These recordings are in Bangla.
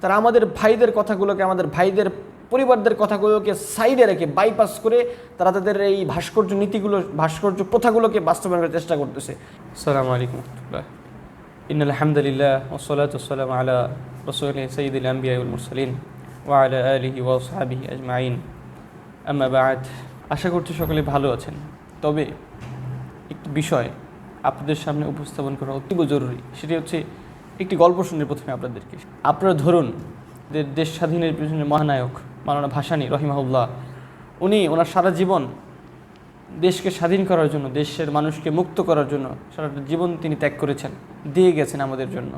তারা আমাদের ভাইদের কথাগুলোকে, আমাদের ভাইদের পরিবারদের কথাগুলোকে সাইডে রেখে বাইপাস করে তারা তাদের এই ভাস্কর্য নীতিগুলো, ভাস্কর্য প্রথাগুলোকে বাস্তবায়ন করার চেষ্টা করতেছে। আসসালামু আলাইকুম ইন আলহামদুলিল্লাহ ওসলাত ওসালাম আলা রসুল সঈদুল আম্বিয়াউল মুরসালিন ওয়া আলা আলিহি ওয়া সাহাবিহি আজমাইন। আশা করছি সকলে ভালো আছেন। তবে একটি বিষয় আপনাদের সামনে উপস্থাপন করা অতীব জরুরি, সেটি হচ্ছে একটি গল্প শুনে প্রথমে আপনাদেরকে। আপনারা ধরুন যে দেশ স্বাধীনের পিছনে মহানায়ক মাওলানা ভাসানী রহিমাহুল্লাহ, উনি ওনার সারা জীবন দেশকে স্বাধীন করার জন্য, দেশের মানুষকে মুক্ত করার জন্য সারাটা জীবন তিনি ত্যাগ করেছেন, দিয়ে গেছেন আমাদের জন্য।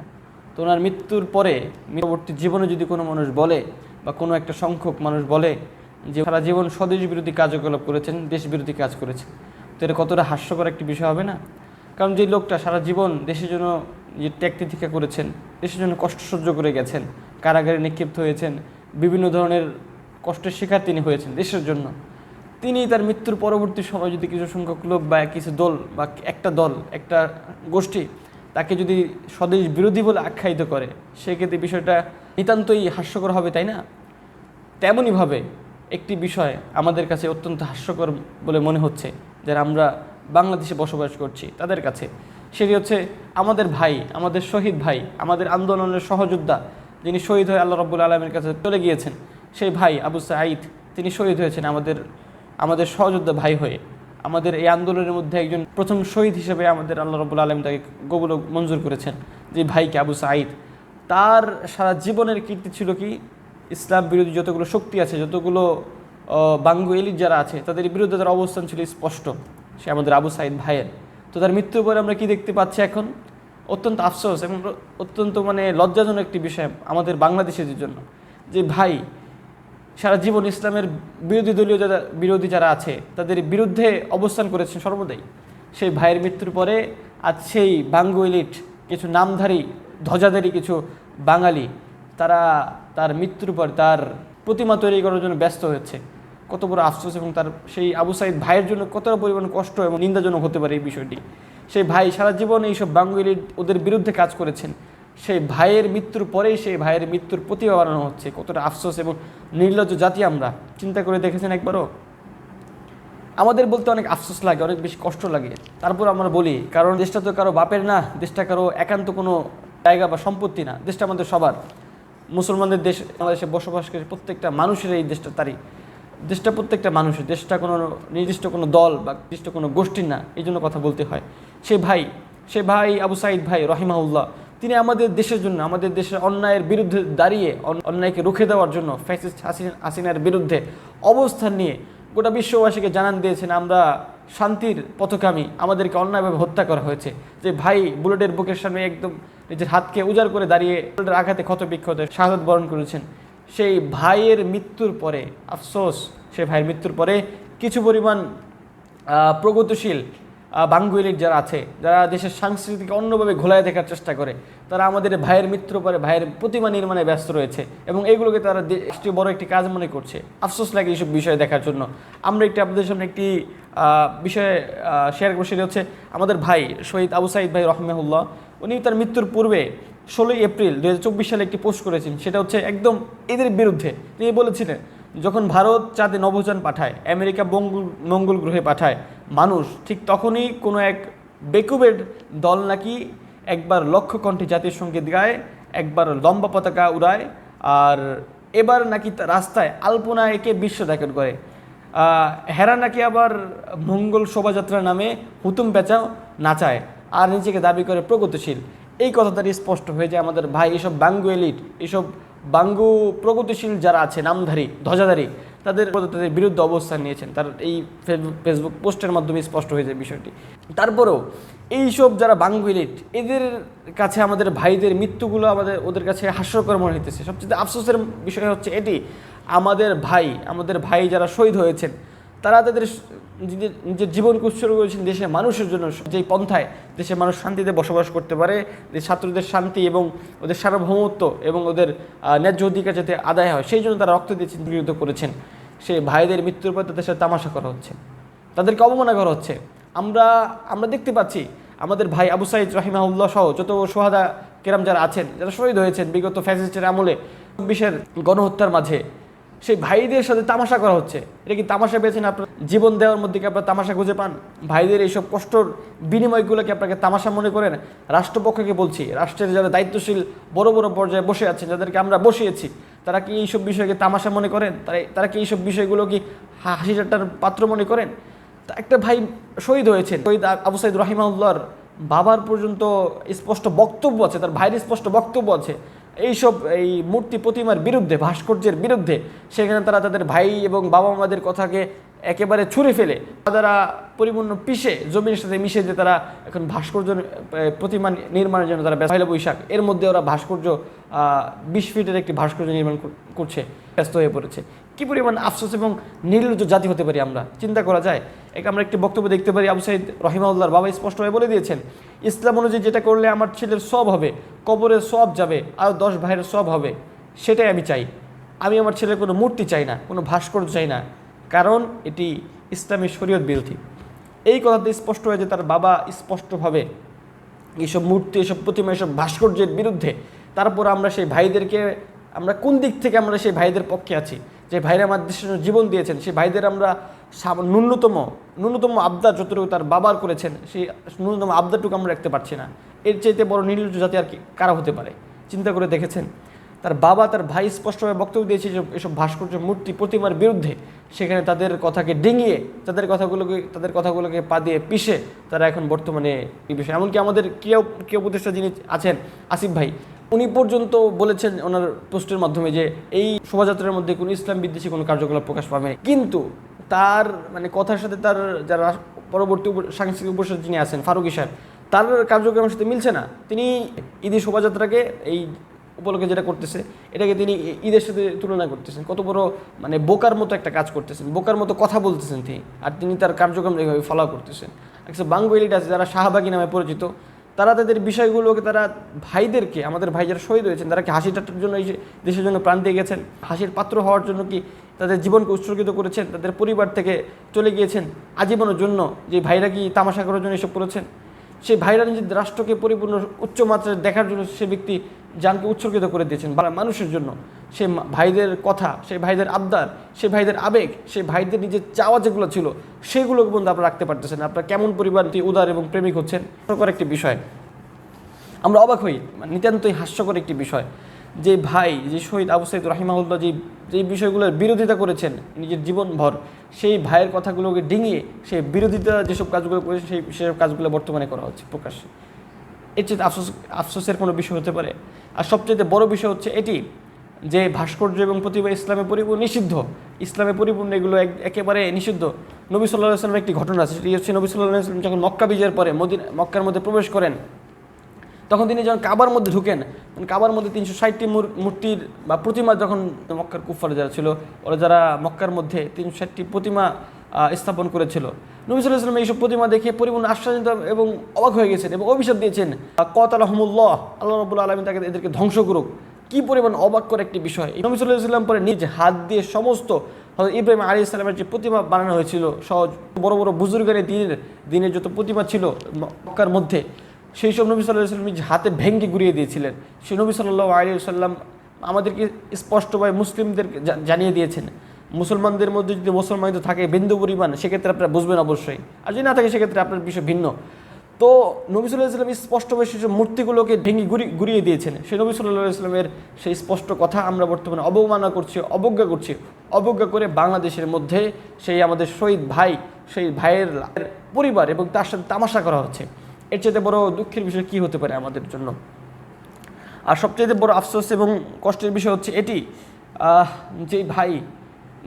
তো ওনার মৃত্যুর পরে, পরবর্তী জীবনে যদি কোনো মানুষ বলে বা কোনো একটা সংখ্যক মানুষ বলে যে সারা জীবন স্বদেশ বিরোধী কার্যকলাপ করেছেন দেশ বিরোধী কাজ করেছেন, তো এটা কতটা হাস্যকর একটি বিষয় হবে না? কারণ যে লোকটা সারা জীবন দেশের জন্য যে ত্যাগ তিতিক্ষা করেছেন, দেশের জন্য কষ্ট সহ্য করে গেছেন, কারাগারে নিক্ষিপ্ত হয়েছেন, বিভিন্ন ধরনের কষ্টের শিকার তিনি হয়েছেন দেশের জন্য। তিনি তার মৃত্যুর পরবর্তী সময় যদি কিছু সংখ্যক লোক বা কিছু দল বা একটা দল, একটা গোষ্ঠী তাকে যদি স্বদেশ বিরোধী বলে আখ্যায়িত করে, সেক্ষেত্রে বিষয়টা নিতান্তই হাস্যকর হবে, তাই না? তেমনইভাবে একটি বিষয় আমাদের কাছে অত্যন্ত হাস্যকর বলে মনে হচ্ছে, যারা আমরা বাংলাদেশে বসবাস করছি, তাদের কাছে। সেটি হচ্ছে আমাদের ভাই, আমাদের শহীদ ভাই, আমাদের আন্দোলনের সহযোদ্ধা যিনি শহীদ হয়ে আল্লাহ রব্বুল আলমের কাছে চলে গিয়েছেন, সেই ভাই আবু সাঈদ, তিনি শহীদ হয়েছেন আমাদের আমাদের সহযোদ্ধা ভাই হয়ে। আমাদের এই আন্দোলনের মধ্যে একজন প্রথম শহীদ হিসেবে আমাদের আল্লাহ রবুল আলম তাকে কবুল মঞ্জুর করেছেন, যে ভাইকে আবু সাঈদ। তার সারা জীবনের কীর্তি ছিল কি? ইসলাম বিরোধী যতগুলো শক্তি আছে, যতগুলো বাঙ্গু এলিট যারা আছে, তাদের বিরুদ্ধে তার অবস্থান ছিল স্পষ্ট। সে আমাদের আবু সাঈদ ভাইয়ের। তো তার মৃত্যুর পরে আমরা কি দেখতে পাচ্ছি এখন? অত্যন্ত আফসোস এবং অত্যন্ত মানে লজ্জাজনক একটি বিষয় আমাদের বাংলাদেশের জন্য। যে ভাই, সারা জীবন ইসলামের বিরোধী দলীয় যারা, বিরোধী যারা আছে, তাদের বিরুদ্ধে অবস্থান করেছেন সর্বদাই। সেই ভাইয়ের মৃত্যুর পরে আজ সেই বাঙ্গু এলিট, কিছু নামধারী, ধ্বজাধারী কিছু বাঙালি, তারা তার মৃত্যুর পর তার প্রতিমা তৈরি করার জন্য ব্যস্ত হচ্ছে কত বড় আফসোস এবং তার সেই আবু সাইদ ভাইয়ের জন্য কতটা পরিমাণ কষ্ট এবং নিন্দাজনক হতে পারে এই বিষয়টি। সেই ভাই সারা জীবন এইসব বাঙ্গু এলিট ওদের বিরুদ্ধে কাজ করেছেন। সেই ভাইয়ের মৃত্যুর পরেই সেই ভাইয়ের মৃত্যুর প্রতিভা বানানো হচ্ছে। কতটা আফসোস এবং নির্লজ্জ জাতি আমরা। চিন্তা করে দেখেছেন একবারও? আমাদের বলতে অনেক আফসোস লাগে, অনেক বেশি কষ্ট লাগে। তারপর আমরা বলি, কারণ দেশটা তো কারও বাপের না, দেশটা কারও একান্ত কোনো জায়গা বা সম্পত্তি না। দেশটা আমাদের সবার। মুসলমানদের দেশ, বাংলাদেশে বসবাস করে প্রত্যেকটা মানুষের এই দেশটা তারই দেশটা প্রত্যেকটা মানুষের, দেশটা কোনো নির্দিষ্ট কোনো দল বা নির্দিষ্ট কোনো গোষ্ঠীর না, এই জন্য কথা বলতে হয়। সে ভাই সে ভাই আবু সাইদ ভাই রহিমাউল্লাহ তিনি আমাদের দেশের জন্য, আমাদের দেশের অন্যায়ের বিরুদ্ধে দাঁড়িয়ে অন্যায়কে রুখে দেওয়ার জন্য ফ্যাসিস্ট হাসিন, হাসিনার বিরুদ্ধে অবস্থান নিয়ে গোটা বিশ্ববাসীকে জানান দিয়েছেন, আমরা শান্তির পথকামী আমাদেরকে অন্যায়ভাবে হত্যা করা হয়েছে। যে ভাই বুলেটের বুকের সামনে একদম নিজের হাতকে উজাড় করে দাঁড়িয়ে, বুলেটের আঘাতে ক্ষত বিক্ষত শাহাদত বরণ করেছেন। সেই ভাইয়ের মৃত্যুর পরে আফসোস সেই ভাইয়ের মৃত্যুর পরে কিছু পরিমাণ প্রগতিশীল আহ, বাঙ্গু এলিট যারা আছে যারা দেশের সংস্কৃতিকে অন্যভাবে ঘোলায় দেখার চেষ্টা করে তারা আমাদের ভাইয়ের মৃত্যুর পরে ভাইয়ের প্রতিমা নির্মাণে ব্যস্ত রয়েছে এবং এগুলোকে তারা দেশটি বড় একটি কাজ মনে করছে। আফসোস লাগে এইসব বিষয় দেখার জন্য। আমরা একটি আপনাদের সামনে একটি বিষয়ে শেয়ার সেটা হচ্ছে আমাদের ভাই শহীদ আবু সাইদ ভাই রহমাহুল্লাহ উনি তার মৃত্যুর পূর্বে ষোলোই এপ্রিল দু হাজার চব্বিশ সালে একটি পোস্ট করেছেন, সেটা হচ্ছে একদম এদের বিরুদ্ধে। তিনি বলেছিলেন, যখন ভারত চাঁদে নভোযান পাঠায়, আমেরিকা মঙ্গল মঙ্গল গ্রহে পাঠায়, মানুষ ঠিক তখনই কোনো এক বেকুবের দল নাকি একবার লক্ষ্য কণ্ঠে জাতীয় সংগীত গায়, একবার লম্বা পতাকা উড়ায়, আর এবার নাকি রাস্তায় আলপনা একে বিশ্ব রেকর্ড করে। হেরা নাকি আবার মঙ্গল শোভাযাত্রার নামে হুতুম পেঁচাও নাচায়, আর নিজেকে দাবি করে প্রগতিশীল। এই কথা তার স্পষ্ট হয়ে যায় আমাদের ভাই, এসব বাঙ্গু এলিট, এসব বাঙ্গু প্রগতিশীল যারা আছে, নামধারী, ধ্বজাধারী, তাদের তাদের বিরুদ্ধে অবস্থান নিয়েছেন। তার এই ফেসবুক পোস্টের মাধ্যমে স্পষ্ট হয়ে যায় বিষয়টি। তারপরেও এইসব যারা বাঙ্গু এলিট, এদের কাছে আমাদের ভাইদের মৃত্যুগুলো আমাদের, ওদের কাছে হাস্যকর মনে হইতেছে। সবচেয়ে আফসোসের বিষয় হচ্ছে এটি, আমাদের ভাই আমাদের ভাই যারা শহীদ হয়েছেন তারা তাদের স- নিজের জীবনকে উৎসর্গ করেছেন দেশের মানুষের জন্য, যেই পন্থায় দেশের মানুষ শান্তিতে বসবাস করতে পারে ছাত্রদের শান্তি এবং ওদের সার্বভৌমত্ব এবং ওদের ন্যায্য অধিকার যাতে আদায় হয়, সেই জন্য তারা রক্ত দিয়েছেন বিরোধিত করেছেন। সেই ভাইদের মৃত্যুর পর তাদের সাথে তামাশা করা হচ্ছে। তাদেরকে অবমাননা করা হচ্ছে। আমরা আমরা দেখতে পাচ্ছি, আমাদের ভাই আবু সাইদ রাহিমাউল্লাহ সহ যত সোহাদা কেরাম যারা আছেন, যারা শহীদ হয়েছেন, বিগত ফ্যাসিস্টের আমলে, চব্বিশের গণহত্যার মাঝে সেই ভাইদের সাথে তামাশা করা হচ্ছে। এটা কি তামাশা পেয়েছেন আপনার? জীবন দেওয়ার মধ্যে কি আপনার তামাশা খুঁজে পান? ভাইদের এইসব কষ্টর বিনিময়গুলোকে আপনাকে তামাশা মনে করেন? রাষ্ট্রপক্ষকে বলছি, রাষ্ট্রের যারা দায়িত্বশীল বড় বড় পর্যায়ে বসে আছেন, যাদেরকে আমরা বসিয়েছি, তারা কি এইসব বিষয়কে তামাশা মনে করেন? তারা তারা কি এইসব বিষয়গুলো কি হাসি ঠাট্টার পাত্র মনে করেন? তা একটা ভাই শহীদ হয়েছেন, শহীদ আবু সাইদ রহিমাউল্লাহর বাবার পর্যন্ত স্পষ্ট বক্তব্য আছে, তার ভাইয়ের স্পষ্ট বক্তব্য আছে। এইসব এই মূর্তি প্রতিমার বিরুদ্ধে, ভাস্কর্যের বিরুদ্ধে সেখানে তারা তাদের ভাই এবং বাবা মাদের কথাকে একেবারে ছুঁড়ে ফেলে। তারা পরিপূর্ণ পিষে জমির সাথে মিশে যে তারা এখন ভাস্কর্য প্রতিমা নির্মাণের জন্য তারা ব্যস্ত। বৈশাখ, এর মধ্যে ওরা ভাস্কর্য বিশ ফিটের একটি ভাস্কর্য নির্মাণ করছে, ব্যস্ত হয়ে পড়েছে। কি পরিমাণ আফসোস এবং নির্লজ্জ জাতি হতে পারি আমরা? চিন্তা করা যায়। এক আমরা একটি বক্তব্য দেখতে পারি, আবু সাইদ রহিমাউল্লাহর বাবা স্পষ্টভাবে বলে দিয়েছেন, ইসলাম অনুযায়ী যেটা করলে আমার ছেলের সব হবে কবরে সব যাবে, আর দশ ভাইয়ের সব হবে, সেটাই আমি চাই। আমি আমার ছেলের কোনো মূর্তি চাই না, কোনো ভাস্কর্য চাই না, কারণ এটি ইসলামী শরীয়ত বিরোধী। এই কথাতে স্পষ্ট হয়ে যে তার বাবা স্পষ্টভাবে এইসব মূর্তি, এসব প্রতিমা, এসব ভাস্কর্যের বিরুদ্ধে, তারপর আমরা সেই ভাইদেরকে, আমরা কোন দিক থেকে আমরা সেই ভাইদের পক্ষে আছি? যে ভাইরা আমার দেশের জন্য জীবন দিয়েছেন, সেই ভাইদের আমরা ন্যূনতম ন্যূনতম আবদার যতটুকু তার বাবার করেছেন, সেই ন্যূনতম আবদারটুকু আমরা রাখতে পারছি না। এর চাইতে বড় নির্লজ্জ জাতি আর কি কারা হতে পারে? চিন্তা করে দেখেছেন? তার বাবা, তার ভাই স্পষ্টভাবে বক্তব্য দিয়েছে যে এসব ভাস্কর্য, মূর্তি প্রতিমার বিরুদ্ধে সেখানে তাদের কথাকে ডিঙিয়ে, তাদের কথাগুলোকে তাদের কথাগুলোকে পা দিয়ে পিষে তারা এখন বর্তমানে এই বিষয়ে। এমনকি আমাদের ক্রিয়া ক্রিয়া উপদেষ্টা যিনি আছেন, আসিফ ভাই উনি পর্যন্ত বলেছেন ওনার পোস্টের মাধ্যমে যে এই শোভাযাত্রার মধ্যে কোনো ইসলাম বিদ্বেষী কোনো কার্যকলাপ প্রকাশ পাবে কিন্তু তার মানে কথার সাথে তার যারা পরবর্তী সাংস্কৃতিক উপদেষ্টা যিনি আছেন, ফারুকি সাহেব, তার কার্যক্রমের সাথে মিলছে না। তিনি ঈদি শোভাযাত্রাকে, এই উপলক্ষে যেটা করতেছে, এটাকে তিনি ঈদের সাথে তুলনা করতেছেন। কত বড় মানে বোকার মতো একটা কাজ করতেছেন, বোকার মতো কথা বলতেছেন তিনি। আর তিনি তার কার্যক্রম এইভাবে ফলো করতেছেন। একটা বাঙ্গু এলিট আছে, যারা শাহবাগী নামে পরিচিত তারা তাদের বিষয়গুলোকে, তারা ভাইদেরকে, আমাদের ভাই যারা শহীদ হয়েছেন, তারা কি হাসি জন্য এই দেশের জন্য প্রাণ দিয়ে গেছেন? হাসির পাত্র হওয়ার জন্য কি তাদের জীবনকে উৎসর্গিত করেছেন? তাদের পরিবার থেকে চলে গিয়েছেন? আজীবনের জন্য যে ভাইরা কি তামাশা করার জন্য এসব করেছেন? সেই ভাইরা নিজের রাষ্ট্রকে পরিপূর্ণ উচ্চ মাত্রায় দেখার জন্য সে ব্যক্তি যানকে উৎসর্গিত করে দিয়েছেন মানুষের জন্য। সে ভাইদের কথা সেই ভাইদের আবদার সেই ভাইদের আবেগ সেই ভাইদের নিজের চাওয়া যেগুলো ছিল, সেগুলো বন্ধু আপনারা রাখতে পারতেছেন। আপনারা কেমন পরিবার উদার এবং প্রেমিক হচ্ছেন? একটি বিষয়। আমরা অবাক হই মানে নিতান্তই হাস্যকর একটি বিষয়। যে ভাই, যে শহীদ আবু সাইদ রাহিমাউল্লাহ যে বিষয়গুলোর বিরোধিতা করেছেন নিজের জীবনভর, সেই ভাইয়ের কথাগুলোকে ডিঙিয়ে সেই বিরোধিতা যেসব কাজগুলো করেছে, সেই, সেসব কাজগুলো বর্তমানে করা হচ্ছে, প্রকাশ্যে। এর চেয়ে আফসোস, আফসোসের কোনো বিষয় হতে পারে। আর সবচেয়ে বড় বিষয় হচ্ছে এটি, যে ভাস্কর্য এবং প্রতিভা ইসলামে পরিপূর্ণ, নিষিদ্ধ। ইসলামে পরিপূর্ণ এগুলো এক- একেবারে নিষিদ্ধ। নবী সাল্লাহ আসলামের একটি ঘটনা আছে, সেটি হচ্ছে নবী সাল্লাহ আসলাম যখন মক্কা বিজয়ের পরে মদিন, মক্কার মধ্যে প্রবেশ করেন তখন তিনি যখন কাবার মধ্যে ঢুকেন কাবার মধ্যে তিনশো ষাটটি মূর্তির বা প্রতিমা যখন মক্কার কুফার যারা ছিল, ওরা যারা মক্কার মধ্যে তিনশো ষাটটি প্রতিমা স্থাপন করেছিল। নবী সাল্লাহ আসলাম এইসব প্রতিমা দেখে পরিপূর্ণ আশ্চর্যিত এবং অবাক হয়ে গেছেন এবং অভিশাপ দিয়েছেন কত আলহামুল্লাহ আল্লাহ রবুল্লা আলমী তাকে এদেরকে ধ্বংস করুক। কি পরিমাণ অবাক করে একটি বিষয়। নবী সাল্লাহ সাল্লাম পরে নিজ হাত দিয়ে সমস্ত ইব্রাহিম আলী ইসলামের যে প্রতিমা বানানো হয়েছিল, সহজ বড় বড় বুজুর্গের দিনের দিনের যত প্রতিমা ছিল মক্কার মধ্যে সেই সব নবী সাল্লাহ সাল্লাম হাতে ভেঙ্গে গুড়িয়ে দিয়েছিলেন। সেই নবী সাল্লাহ আলী সাল্লাম আমাদেরকে স্পষ্টভাবে মুসলিমদেরকে জানিয়ে দিয়েছেন। মুসলমানদের মধ্যে যদি মুসলমান থাকে বিন্দু পরিমাণ, সেক্ষেত্রে আপনারা বুঝবেন অবশ্যই। আর যদি না থাকে, সেক্ষেত্রে আপনার বিষয় ভিন্ন। তো নবী সাল্লাহ ইসলাম স্পষ্টভাবে সেসব মূর্তিগুলোকে ভেঙে গুড়িয়ে দিয়েছেন। সেই নবী সাল্লাহ ইসলামের সেই স্পষ্ট কথা আমরা বর্তমানে অবমাননা করছি, অবজ্ঞা করছি। অবজ্ঞা করে বাংলাদেশের মধ্যে সেই আমাদের শহীদ ভাই সেই ভাইয়ের পরিবার এবং তার সাথে তামাশা করা হচ্ছে। এর চাইতে বড় দুঃখের বিষয় কি হতে পারে আমাদের জন্য? আর সবচেয়ে বড় আফসোস এবং কষ্টের বিষয় হচ্ছে এটি যেই ভাই,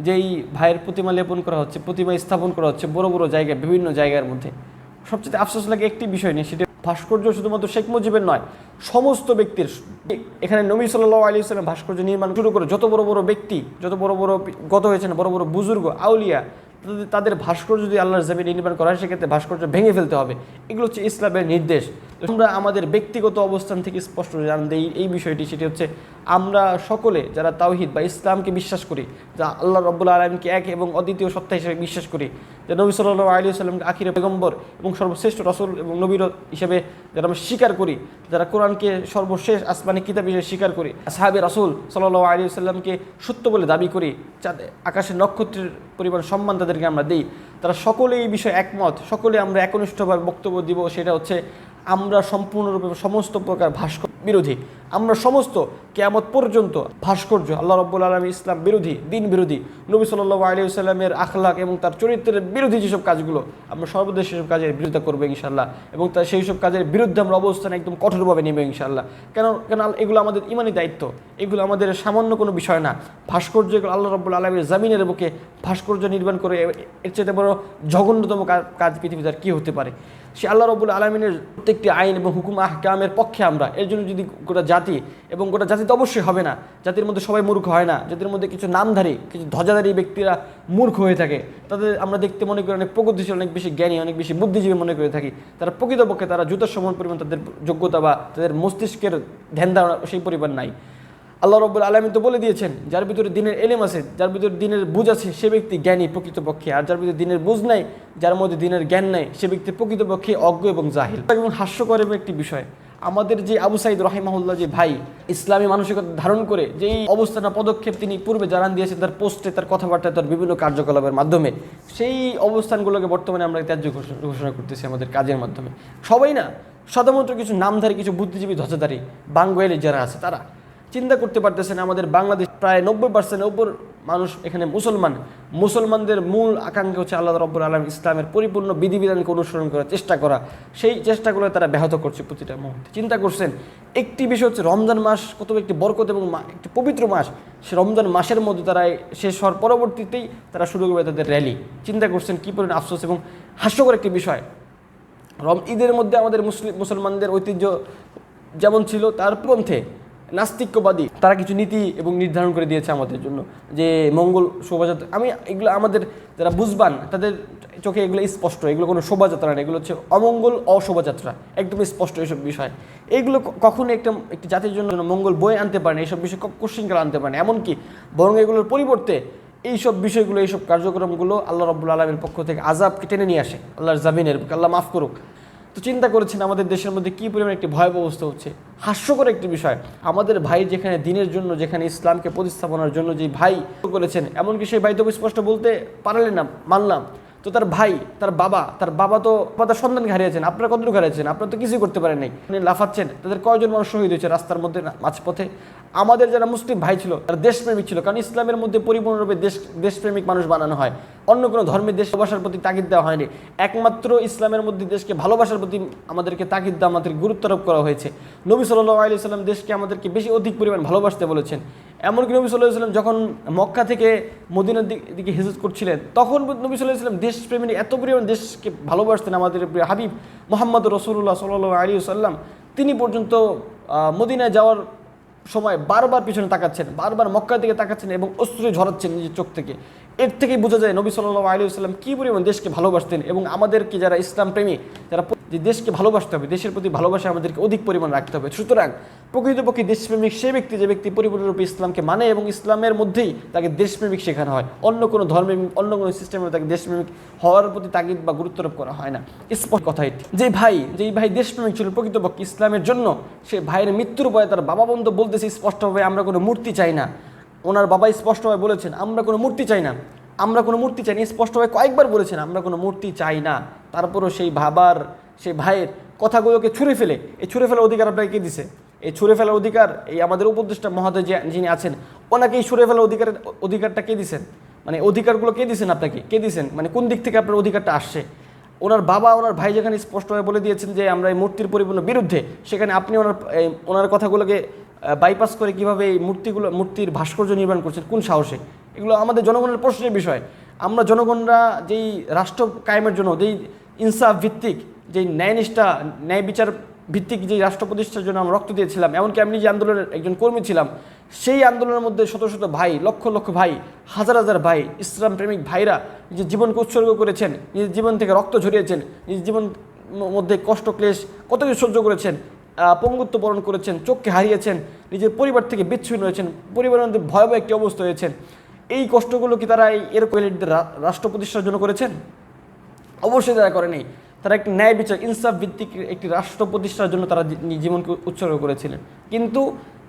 যেই ভাইয়ের প্রতিমা লেপন করা হচ্ছে, প্রতিমা স্থাপন করা হচ্ছে বড় বড় জায়গায়, বিভিন্ন জায়গার মধ্যে। সবচেয়ে আফসোস লাগে একটি বিষয় নিয়ে, সেটা ভাস্কর্য শুধুমাত্র শেখ মুজিবের নয়, সমস্ত ব্যক্তির। এখানে নবী সাল্লাহ আলী ইসলামের ভাস্কর্য নির্মাণ শুরু করে যত বড় বড় ব্যক্তি, যত বড় বড় গত হয়েছেন, বড় বড় বুজুর্গ, আউলিয়া তাদের- ভাস্কর্য যদি আল্লাহর জমিনে নির্মাণ করা হয়, সেক্ষেত্রে ভাস্কর্য ভেঙে ফেলতে হবে। এগুলো হচ্ছে ইসলামের নির্দেশ। আমরা আমাদের ব্যক্তিগত অবস্থান থেকে স্পষ্ট জানতে এই এই বিষয়টি, সেটি হচ্ছে আমরা সকলে যারা তাওহিদ বা ইসলামকে বিশ্বাস করি, যা আল্লাহ রব্বুল আলমকে এক এবং অদ্বিতীয় সত্তা হিসেবে বিশ্বাস করি, যে নবী সাল্লাহ আলী সাল্লামকে আখিরে পেগম্বর এবং সর্বশ্রেষ্ঠ রসুল এবং নবীর হিসেবে যারা আমরা স্বীকার করি, যারা কোরআনকে সর্বশেষ আসমানি কিতাব হিসেবে স্বীকার করি সাহাবি রাসুল সাল্লাহ আলী সাল্লামকে সত্য বলে দাবি করি আকাশের নক্ষত্রের পরিমাণ সম্মান তাদেরকে আমরা দিই, তারা সকলে এই বিষয়ে একমত, সকলে আমরা একনিষ্ঠভাবে বক্তব্য দিব, সেটা হচ্ছে আমরা সম্পূর্ণরূপে সমস্ত প্রকার ভাস্কর বিরোধী। আমরা সমস্ত কেয়ামত পর্যন্ত ভাস্কর্য, আল্লাহ রব্বুল আলম ইসলাম বিরোধী, দিন বিরোধী, নবী সাল্লাহ আলী সাল্লামের আখলাক এবং তার চরিত্রের বিরোধী যেসব কাজগুলো, আমরা সর্বদা সেসব কাজের বিরোধিতা করব ইনশাল্লাহ এবং তার সেই সব কাজের বিরুদ্ধে আমরা অবস্থান একদম কঠোরভাবে নেবে ইনশাল্লাহ কেন কেন এগুলো আমাদের ইমানি দায়িত্ব, এগুলো আমাদের সামান্য কোনো বিষয় না। ভাস্কর্য এগুলো আল্লাহ রব্বুল আলমের জামিনের বুকে ভাস্কর্য নির্মাণ করে এর চেয়ে বড় জঘন্যতম কাজ পৃথিবীতে আর কী হতে পারে? সে আল্লাহ রবুল আলমিনের প্রত্যেকটি আইন এবং হুকুম আহকামের পক্ষে আমরা। এর জন্য যদি গোটা জাতি এবং গোটা জাতি তো অবশ্যই হবে না। জাতির মধ্যে সবাই মূর্খ হয় না। জাতির মধ্যে কিছু নামধারী, কিছু ধ্বজাধারী ব্যক্তিরা মূর্খ হয়ে থাকে। তাদের আমরা দেখতে মনে করি অনেক প্রগতিশীল, অনেক বেশি জ্ঞানী, অনেক বেশি বুদ্ধিজীবী মনে করে থাকি। তারা প্রকৃতপক্ষে তারা জুতার সমান পরিমাণ তাদের যোগ্যতা বা তাদের মস্তিষ্কের ধ্যান ধারণা সেই পরিমাণ নাই। আল্লাহ রব্বুল আলমী তো বলে দিয়েছেন, যার ভিতরে দিনের এলেম আছে, যার ভিতরে দিনের বুঝ আছে, সে ব্যক্তি জ্ঞানী প্রকৃতপক্ষে। আর যার ভিতরে দিনের বুঝ নাই, যার মধ্যে দিনের জ্ঞান নাই, সে ব্যক্তি প্রকৃতপক্ষে অজ্ঞ এবং জাহিল। এবং হাস্যকর একটি বিষয়। আমাদের যে আবু সাইদ রহিমাহুল্লাহ যে ভাই, ইসলামী মানসিকতা ধারণ করে, যেই অবস্থান পদক্ষেপ তিনি পূর্বে জানান দিয়েছেন, তার পোস্টে, তার কথাবার্তায়, তার বিভিন্ন কার্যকলাপের মাধ্যমে, সেই অবস্থানগুলোকে বর্তমানে আমরা ত্যায্য ঘোষণা করতেছি আমাদের কাজের মাধ্যমে। সবাই না, সাধারণত কিছু নামধারী, কিছু বুদ্ধিজীবী ধ্বজাধারী, বাঙ্গুয়েলি যারা আছে, তারা চিন্তা করতে পারতেছেন আমাদের বাংলাদেশ প্রায় নব্বই পার্সেন্টের উপর মানুষ এখানে মুসলমান। মুসলমানদের মূল আকাঙ্ক্ষা হচ্ছে আল্লাহ রব্বুল আলম ইসলামের পরিপূর্ণ বিধিবিধানকে অনুসরণ করার চেষ্টা করা। সেই চেষ্টাগুলো তারা ব্যাহত করছে প্রতিটা মুহূর্তে। চিন্তা করছেন, একটি বিষয় হচ্ছে রমজান মাস কত একটি বরকত এবং একটি পবিত্র মাস। সে রমজান মাসের মধ্যে তারা শেষ হওয়ার পরবর্তীতেই তারা শুরু করবে তাদের র্যালি চিন্তা করছেন কী পরিমাণ আফসোস এবং হাস্যকর একটি বিষয়। রম ঈদের মধ্যে আমাদের মুসলিম মুসলমানদের ঐতিহ্য যেমন ছিল, তার পন্থে নাস্তিক্যবাদী। তারা কিছু নীতি এবং নির্ধারণ করে দিয়েছে আমাদের জন্য। যে মঙ্গল শোভাযাত্রা, আমি এগুলো আমাদের যারা বুঝবান, তাদের চোখে এগুলো স্পষ্ট, এগুলো কোনো শোভাযাত্রা না, এগুলো হচ্ছে অমঙ্গল অশোভাযাত্রা, একদম স্পষ্ট এইসব বিষয়। এইগুলো ক- কখনো একটা, একটি জাতির জন্য মঙ্গল বয়ে আনতে পারে না এইসব বিষয় কোশ্চিনকাল আনতে পারে না? এমনকি বরং এগুলোর পরিবর্তে এইসব বিষয়গুলো, এইসব কার্যক্রমগুলো আল্লাহ রব্বুল আলমের পক্ষ থেকে আজাবকে টেনে নিয়ে আসে। আল্লাহর জামিনের, আল্লাহ মাফ করুক। তো চিন্তা করেছেন আমাদের দেশের মধ্যে কী পরিমাণ একটি ভয়াবহ অবস্থা হচ্ছে? হাস্যকর একটি বিষয়। আমাদের ভাই যেখানে দিনের জন্য, যেখানে ইসলামকে প্রতিস্থাপনার জন্য যে ভাই করেছেন, এমনকি সেই ভাই তো স্পষ্ট বলতে পারলেন না, মানলাম। তো তার ভাই, তার বাবা তার বাবা তো তার সন্তানকে হারিয়েছেন। আপনারা কতটুকু হারিয়েছেন? আপনারা তো কিছুই করতে পারেন নাই। লাফাচ্ছেন। তাদের কয়জন মানুষ শহীদ হয়েছে রাস্তার মধ্যে, মাঝপথে? আমাদের যারা মুসলিম ভাই ছিল, তারা দেশপ্রেমিক ছিল, কারণ ইসলামের মধ্যে পরিপূর্ণরূপে দেশ, দেশপ্রেমিক মানুষ বানানো হয়। অন্য কোনো ধর্মের দেশ ভালোবাসার প্রতি তাগিদ দেওয়া হয়নি। একমাত্র ইসলামের মধ্যে দেশকে ভালোবাসার প্রতি আমাদেরকে তাগিদ দেওয়া, আমাদের গুরুত্ব আরোপ করা হয়েছে। নবী সাল্লাহ আলি সাল্লাম দেশকে আমাদেরকে বেশি অধিক পরিমাণ ভালোবাসতে বলেছেন। এমনকি নবী সাল্লাহ সাল্লাম যখন মক্কা থেকে মদিনার দিক- হিজত করছিলেন, তখন নবী সাল্লাহ সাল্লাম দেশপ্রেমী এত পরিমাণ দেশকে ভালোবাসতেন আমাদের হাবিব মোহাম্মদ রসুল্লাহ সাল্লাহ আলী সাল্লাম তিনি পর্যন্ত মদিনায় যাওয়ার সময় বারবার পিছনে তাকাচ্ছেন, বারবার মক্কার দিকে তাকাচ্ছেন এবং অশ্রু ঝরাচ্ছেন নিজের চোখ থেকে। এর থেকেই বোঝা যায় নবী সাল্লাহ আলী সাল্লাম কী পরিমাণ দেশকে ভালোবাসতেন এবং আমাদেরকে যারা ইসলাম প্রেমী, যারা যে দেশকে ভালোবাসতে হবে, দেশের প্রতি ভালোবাসা আমাদেরকে অধিক পরিমাণ রাখতে হবে। সুতরাং প্রকৃতপক্ষে দেশপ্রেমিক সে ব্যক্তি, যে ব্যক্তি পরিপূর্ণরূপে ইসলামকে মানে এবং ইসলামের মধ্যেই তাকে দেশপ্রেমিক শেখানো হয়। অন্য কোনো ধর্মে, অন্য কোনো সিস্টেমে তাকে দেশপ্রেমিক হওয়ার প্রতি তাগিদ বা গুরুত্বারোপ করা হয় না। স্পষ্ট কথা এটি। যে ভাই যেই ভাই দেশপ্রেমিক ছিল, প্রকৃতপক্ষে ইসলামের জন্য সে ভাইয়ের মৃত্যুর পরে তার বাবা বন্ধু বলতেছে স্পষ্টভাবে, আমরা কোনো মূর্তি চাই না। ওনার বাবা স্পষ্টভাবে বলেছেন, আমরা কোনো মূর্তি চাই না। আমরা কোনো মূর্তি চাই না। স্পষ্টভাবে কয়েকবার বলেছেন, আমরা কোনো মূর্তি চাই না। তারপরও সেই বাবার সেই ভাইয়ের কথাগুলোকে ছুঁড়ে ফেলে। এই ছুঁড়ে ফেলার অধিকার আপনাকে কে দিছে? এই ছুঁড়ে ফেলার অধিকার, এই আমাদের উপদেষ্টা মহোদয় যে যিনি আছেন, ওনাকে এই ছুঁড়ে ফেলার অধিকারের অধিকারটা কে দিছেন? মানে অধিকারগুলো কে দিছেন আপনাকে? কে দিছেন? মানে কোন দিক থেকে আপনার অধিকারটা আসছে? ওনার বাবা, ওনার ভাই যেখানে স্পষ্টভাবে বলে দিয়েছেন যে আমরা এই মূর্তির পরিপূর্ণ বিরুদ্ধে, সেখানে আপনি ওনার ওনার কথাগুলোকে বাইপাস করে কীভাবে এই মূর্তিগুলো, মূর্তির ভাস্কর্য নির্মাণ করছেন, কোন সাহসে? এগুলো আমাদের জনগণের প্রশ্নের বিষয়। আমরা জনগণরা যেই রাষ্ট্র কায়েমের জন্য, যেই ইনসাফ ভিত্তিক যেই ন্যায়নিষ্ঠা ন্যায় বিচার ভিত্তিক যে রাষ্ট্র প্রতিষ্ঠার জন্য আমরা রক্ত দিয়েছিলাম, এমনকি আমি নিজে আন্দোলনের একজন কর্মী ছিলাম, সেই আন্দোলনের মধ্যে শত শত ভাই, লক্ষ লক্ষ ভাই, হাজার হাজার ভাই ইসলাম প্রেমিক ভাইরা নিজের জীবনকে উৎসর্গ করেছেন, নিজের জীবন থেকে রক্ত ঝরিয়েছেন, নিজের জীবন মধ্যে কষ্ট, ক্লেশ কত কিছু সহ্য করেছেন পঙ্গুত্ব বরণ করেছেন, চোখকে হারিয়েছেন, নিজের পরিবার থেকে বিচ্ছিন্ন হয়েছেন, পরিবারের মধ্যে ভয়াবহ একটি অবস্থা হয়েছেন এই কষ্টগুলো কি তারা এলিটদের রাষ্ট্র প্রতিষ্ঠার জন্য করেছেন? অবশ্যই তারা করেনি। তারা একটি ন্যায় বিচার, ইনসাফ ভিত্তিক একটি রাষ্ট্র প্রতিষ্ঠার জন্য তারা জীবনকে উৎসর্গ করেছিলেন। কিন্তু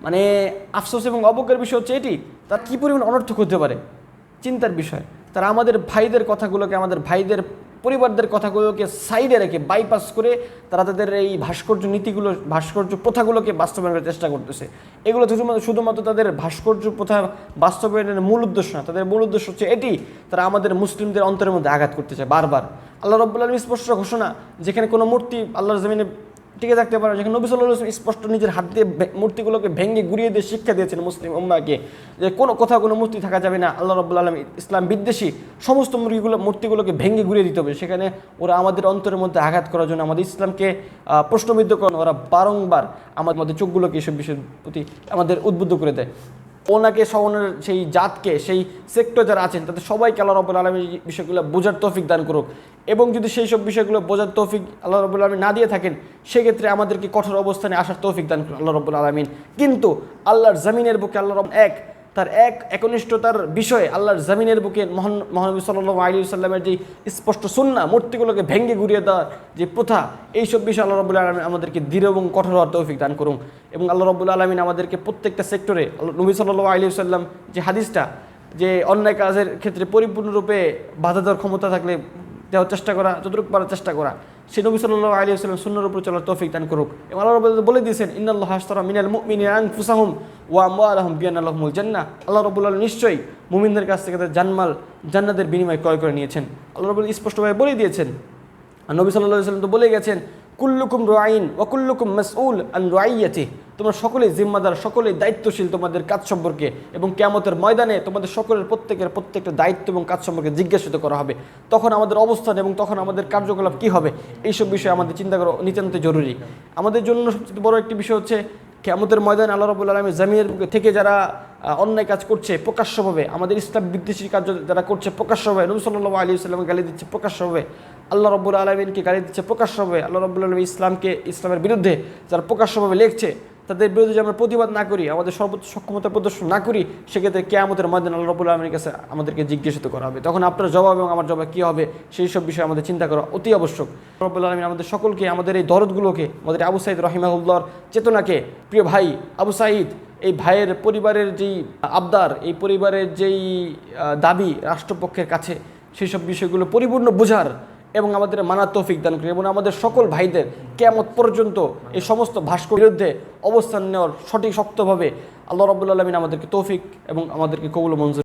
মানে আফসোস এবং অবজ্ঞার বিষয় হচ্ছে এটি, তার কী পরিমাণ অনর্থক হতে পারে? চিন্তার বিষয়। তারা আমাদের ভাইদের কথাগুলোকে, আমাদের ভাইদের পরিবারদের কথাগুলোকে সাইডে রেখে বাইপাস করে তারা তাদের এই ভাস্কর্য নীতিগুলো, ভাস্কর্য প্রথাগুলোকে বাস্তবায়নের চেষ্টা করতেছে। এগুলো শুধুমাত্র শুধুমাত্র তাদের ভাস্কর্য প্রথা বাস্তবায়নের মূল উদ্দেশ্য না, তাদের মূল উদ্দেশ্য হচ্ছে এটি, তারা আমাদের মুসলিমদের অন্তরের মধ্যে আঘাত করতে চায় বারবার। আল্লাহ রব্বুল আলম স্পষ্ট ঘোষণা যেখানে কোনো মূর্তি আল্লাহর জমিনে টিকে থাকতে পারে। যেখানে নবী সাল্লাহ ইসলাম স্পষ্ট নিজের হাত দিয়ে মূর্তিগুলোকে ভেঙে গুড়িয়ে দিয়ে শিক্ষা দিয়েছেন মুসলিম উম্মাকে যে কোনো কোথাও কোনো মূর্তি থাকা যাবে না, আল্লাহ রব্বুল আলম ইসলাম বিদ্বেষী সমস্ত মুরগিগুলো মূর্তিগুলোকে ভেঙে গুড়িয়ে দিতে হবে সেখানে ওরা আমাদের অন্তরের মধ্যে আঘাত করার জন্য আমাদের ইসলামকে প্রশ্নবিদ্ধ করেন ওরা বারংবার আমাদের মধ্যে চোখগুলোকে এসব বিষয়ের প্রতি আমাদের উদ্বুদ্ধ করে দেয় ওনাকে সবনের সেই জাতকে, সেই সেক্টর যারা আছেন, তাদের সবাইকে আল্লাহ রব্বুল আলমী বিষয়গুলো বোঝার তৌফিক দান করুক। এবং যদি সেই সব বিষয়গুলো বোঝার তৌফিক আল্লাহ রবুল আলমী না দিয়ে থাকেন, সেক্ষেত্রে আমাদেরকে কঠোর অবস্থানে আসার তৌফিক দান করুন আল্লাহ রবুল আলমিন। কিন্তু আল্লাহর জমিনের বুকে আল্লাহ রব এক তার এক একনিষ্ঠতার বিষয়ে আল্লাহর জমিনের বুকে মহান মহানবী সাল্লাহ আলী সাল্লামের যে স্পষ্ট সুন্না, মূর্তিগুলোকে ভেঙ্গে ঘুরিয়ে দেওয়ার যে প্রথা, এইসব বিষয়ে আল্লাহ রবুল্লা আলমিন আমাদেরকে দৃঢ় এবং কঠোর হওয়ার তৌফিক দান করুন। এবং আল্লাহ রবুল্লা আলমিন আমাদেরকে প্রত্যেকটা সেক্টরে নবী সাল্লাহ আলী সাল্লাম যে হাদিসটা, যে অন্যায় কাজের ক্ষেত্রে পরিপূর্ণরূপে বাধা দেওয়ার ক্ষমতা থাকলে দেওয়ার চেষ্টা করা, যতটুকু পারার চেষ্টা করা। সে নবী সাল্লাহ আলী আসলাম সুন্নর উপর চলার তৌফিক দান করুক। এবং আল্লাহ বলে দিয়েছেন, ইন্নাল্লাহ হাসতারা মিনাল মুমিনিন ফুসাহম ওয়া বিয়ান আলহমুল জান্না আল্লাহ রবুল আলম নিশ্চয়ই মুমিনদের কাছ থেকে তাদের জানমাল জান্নাদের বিনিময় ক্রয় করে নিয়েছেন। আল্লাহ রবুল স্পষ্টভাবে বলে দিয়েছেন, আর নবী সাল্লাহ সাল্লাম তো বলে গেছেন কুল্লুকুম রাইন ও কুল্লুকুম মাসউল আন রাইয়াতি তোমরা সকলেই জিম্মাদার, সকলেই দায়িত্বশীল তোমাদের কাজ সম্পর্কে এবং কেয়ামতের ময়দানে তোমাদের সকলের প্রত্যেকের প্রত্যেকটা দায়িত্ব এবং কাজ সম্পর্কে জিজ্ঞাসিত করা হবে। তখন আমাদের অবস্থান এবং তখন আমাদের কার্যকলাপ কী হবে? এইসব বিষয়ে আমাদের চিন্তা করা নিতান্ত জরুরি। আমাদের জন্য সবচেয়ে বড় একটি বিষয় হচ্ছে কেয়ামতের ময়দান আল্লাহ রবুল আলম জামিনের থেকে যারা অন্যায় কাজ করছে প্রকাশ্যভাবে, আমাদের ইসলাম বিদ্বেষী কাজ যারা করছে প্রকাশ্যভাবে, নবী সাল্লাহ আলী ইসলামকে গালি দিচ্ছে প্রকাশ্যভাবে, আল্লাহ রব্বুল আলমিনকে গালি দিচ্ছে প্রকাশ্যভাবে, আল্লাহ রব্বুল আলম ইসলামকে, ইসলামের বিরুদ্ধে যারা প্রকাশ্যভাবে লেখছে তাদের বিরুদ্ধে যদি আমরা প্রতিবাদ না করি, আমাদের সর্বোচ্চ সক্ষমতা প্রদর্শন না করি, সেক্ষেত্রে কেয়ামতের ময়দান আল্লাহ রবুল আলমীর কাছে আমাদেরকে জিজ্ঞাসিত করা হবে। তখন আপনার জবাব এবং আমার জবাব কী হবে, সেই সব বিষয়ে আমাদের চিন্তা করা অতি আবশ্যক। রব্বুল আলমিন আমাদের সকলকে, আমাদের এই দরদগুলোকে, আমাদের আবু সাইদ রহিমাউল্লাহর চেতনাকে, প্রিয় ভাই আবু সাইদ, এই ভাইয়ের পরিবারের যেই আবদার, এই পরিবারের যেই দাবি রাষ্ট্রপক্ষের কাছে, সেই সব বিষয়গুলো পরিপূর্ণ বোঝার এবং আমাদের মানা তৌফিক দান করি এবং আমাদের সকল ভাইদের কেমত পর্যন্ত এই সমস্ত ভাস্কর বিরুদ্ধে অবস্থান নেওয়ার সঠিক শক্তভাবে আল্লাহ রবুল্লা আলমিন আমাদেরকে তৌফিক এবং আমাদেরকে কবুল মঞ্জুর